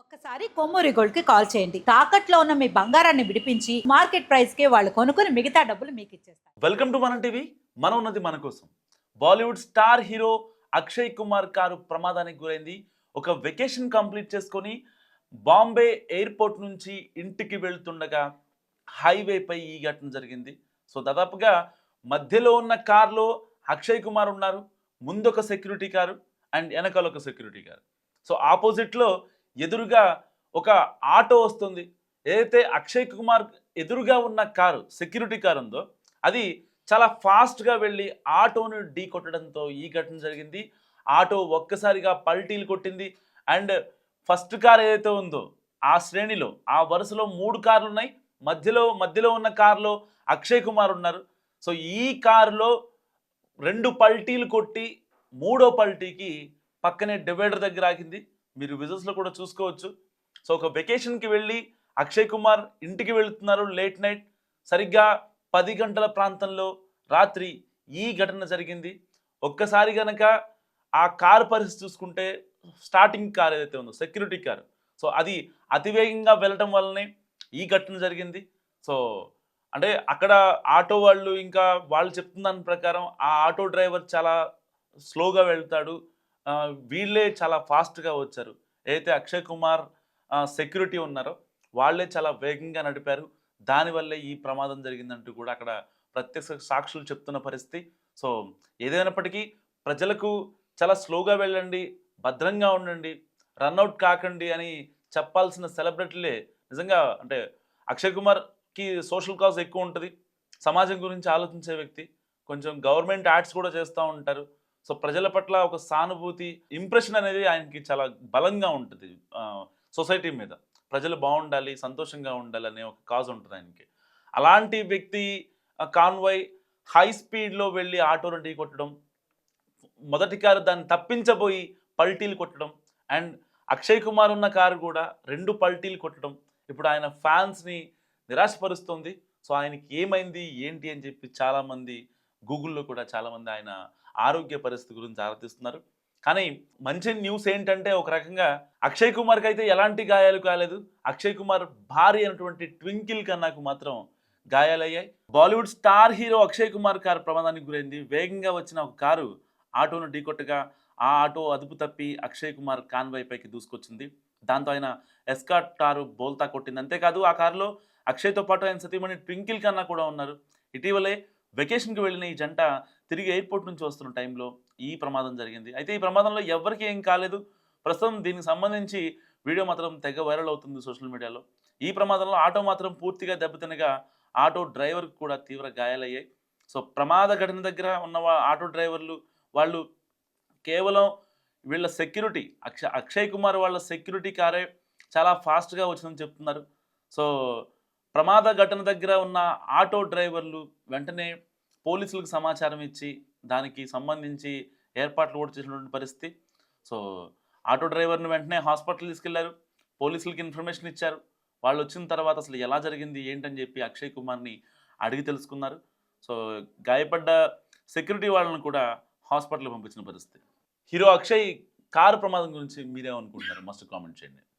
ఒక్కసారి కొమ్మూరి గోల్డ్కి కాల్ చేయండి. తాకట్లో ఉన్న మీ బంగారాన్ని విడిపించి మార్కెట్ ప్రైస్కి వాళ్ళు కొనుక్కుని మిగతా డబ్బులు మీకు ఇచ్చేస్తారు. వెల్కమ్ టు మన టీవీ. మనం ఉన్నది మన కోసం. Bollywood star hero Akshay Kumar car ప్రమాదానికి గురైంది. ఒక వెకేషన్ కంప్లీట్ చేసుకొని బాంబే ఎయిర్పోర్ట్ నుంచి ఇంటికి వెళ్తుండగా హైవేపై ఈ ఘటన జరిగింది. సో దాదాపుగా మధ్యలో ఉన్న కార్లో అక్షయ్ కుమార్ ఉన్నారు. ముందు ఒక సెక్యూరిటీ కారు అండ్ వెనకాల ఒక సెక్యూరిటీ కారు. సో ఆపోజిట్లో ఎదురుగా ఒక ఆటో వస్తుంది. ఏదైతే అక్షయ్ కుమార్ ఎదురుగా ఉన్న కారు సెక్యూరిటీ కారు ఉందో అది చాలా ఫాస్ట్గా వెళ్ళి ఆటోను ఢీ కొట్టడంతో ఈ ఘటన జరిగింది. ఆటో ఒక్కసారిగా పల్టీలు కొట్టింది. అండ్ ఫస్ట్ కార్ ఏదైతే ఉందో ఆ శ్రేణిలో ఆ వరుసలో మూడు కార్లు ఉన్నాయి. మధ్యలో మధ్యలో ఉన్న కారులో అక్షయ్ కుమార్ ఉన్నారు. సో ఈ కారులో రెండు పల్టీలు కొట్టి మూడో పల్టీకి పక్కనే డివైడర్ దగ్గర ఆగింది. మీరు విజువల్స్లో కూడా చూసుకోవచ్చు. సో ఒక వెకేషన్కి వెళ్ళి అక్షయ్ కుమార్ ఇంటికి వెళుతున్నారు లేట్ నైట్ సరిగ్గా పది గంటల ప్రాంతంలో రాత్రి ఈ ఘటన జరిగింది. ఒక్కసారి గనక ఆ కారు పరిస్థితి చూసుకుంటే స్టార్టింగ్ కార్ ఏదైతే ఉందో సెక్యూరిటీ కార్. సో అది అతివేగంగా వెళ్ళటం వల్లనే ఈ ఘటన జరిగింది. సో అంటే అక్కడ ఆటో వాళ్ళు ఇంకా వాళ్ళు చెప్తున్న దాని ప్రకారం ఆ ఆటో డ్రైవర్ చాలా స్లోగా వెళ్తాడు. వీళ్ళే చాలా ఫాస్ట్గా వచ్చారు. ఏదైతే అక్షయ్ కుమార్ సెక్యూరిటీ ఉన్నారో వాళ్ళే చాలా వేగంగా నడిపారు. దానివల్లే ఈ ప్రమాదం జరిగిందంటూ కూడా అక్కడ ప్రత్యక్ష సాక్షులు చెప్తున్న పరిస్థితి. సో ఏదైనప్పటికీ ప్రజలకు చాలా స్లోగా వెళ్ళండి భద్రంగా ఉండండి రన్అట్ కాకండి అని చెప్పాల్సిన సెలబ్రిటీలే నిజంగా అంటే అక్షయ్ కుమార్కి సోషల్ కాజ్ ఎక్కువ ఉంటుంది. సమాజం గురించి ఆలోచించే వ్యక్తి కొంచెం గవర్నమెంట్ యాడ్స్ కూడా చేస్తూ ఉంటారు. సో ప్రజల పట్ల ఒక సానుభూతి ఇంప్రెషన్ అనేది ఆయనకి చాలా బలంగా ఉంటుంది. సొసైటీ మీద. ప్రజలు బాగుండాలి సంతోషంగా ఉండాలి అనే ఒక కాజ్ ఉంటుంది ఆయనకి. అలాంటి వ్యక్తి కాన్వాయ్ హై స్పీడ్లో వెళ్ళి ఆటోను ఢీ కొట్టడం మొదటి కారు దాన్ని తప్పించబోయి పల్టీలు కొట్టడం అండ్ అక్షయ్ కుమార్ ఉన్న కారు కూడా రెండు పల్టీలు కొట్టడం ఇప్పుడు ఆయన ఫ్యాన్స్ని నిరాశపరుస్తుంది. సో ఆయనకి ఏమైంది ఏంటి అని చెప్పి చాలామంది గూగుల్లో కూడా చాలామంది ఆయన ఆరోగ్య పరిస్థితి గురించి ఆరాధిస్తున్నారు. కానీ మంచి న్యూస్ ఏంటంటే ఒక రకంగా అక్షయ్ కుమార్కి అయితే ఎలాంటి గాయాలు కాలేదు. అక్షయ్ కుమార్ భార్య అయినటువంటి ట్వింకిల్ కన్నాకు మాత్రం గాయాలయ్యాయి. Bollywood star hero Akshay Kumar car ప్రమాదానికి గురైంది. వేగంగా వచ్చిన ఒక కారు ఆటోను ఢీకొట్టగా ఆ ఆటో అదుపు తప్పి అక్షయ్ కుమార్ కాన్వాయ్ పైకి దూసుకొచ్చింది. దాంతో ఆయన ఎస్కాట్ కారు బోల్తా కొట్టింది. అంతేకాదు ఆ కారులో అక్షయ్తో పాటు ఆయన సతీమణి ట్వింకిల్ కన్నా కూడా ఉన్నారు. ఇటీవలే వెకేషన్కి వెళ్ళిన ఈ జంట తిరిగి ఎయిర్పోర్ట్ నుంచి వస్తున్న టైంలో ఈ ప్రమాదం జరిగింది. అయితే ఈ ప్రమాదంలో ఎవరికి ఏం కాలేదు. ప్రస్తుతం దీనికి సంబంధించి వీడియో మాత్రం తెగ వైరల్ అవుతుంది సోషల్ మీడియాలో. ఈ ప్రమాదంలో ఆటో మాత్రం పూర్తిగా దెబ్బతినగా ఆటో డ్రైవర్కి కూడా తీవ్ర గాయాలయ్యాయి. సో ప్రమాద ఘటన దగ్గర ఉన్న ఆటో డ్రైవర్లు వాళ్ళు కేవలం వీళ్ళ సెక్యూరిటీ అక్ష అక్షయ్ కుమార్ వాళ్ళ సెక్యూరిటీ కారే చాలా ఫాస్ట్గా వచ్చిందని చెప్తున్నారు. సో ప్రమాద ఘటన దగ్గర ఉన్న ఆటో డ్రైవర్లు వెంటనే పోలీసులకు సమాచారం ఇచ్చి దానికి సంబంధించి ఏర్పాట్లు కూడా చేసినటువంటి పరిస్థితి. సో ఆటో డ్రైవర్ని వెంటనే హాస్పిటల్ తీసుకెళ్ళారు. పోలీసులకి ఇన్ఫర్మేషన్ ఇచ్చారు. వాళ్ళు వచ్చిన తర్వాత అసలు ఎలా జరిగింది ఏంటని చెప్పి అక్షయ్ కుమార్ని అడిగి తెలుసుకున్నారు. సో గాయపడ్డ సెక్యూరిటీ వాళ్ళని కూడా హాస్పిటల్కి పంపించిన పరిస్థితి. హీరో అక్షయ్ కారు ప్రమాదం గురించి మీరేమనుకుంటున్నారు? మస్ట్ కామెంట్ చేయండి.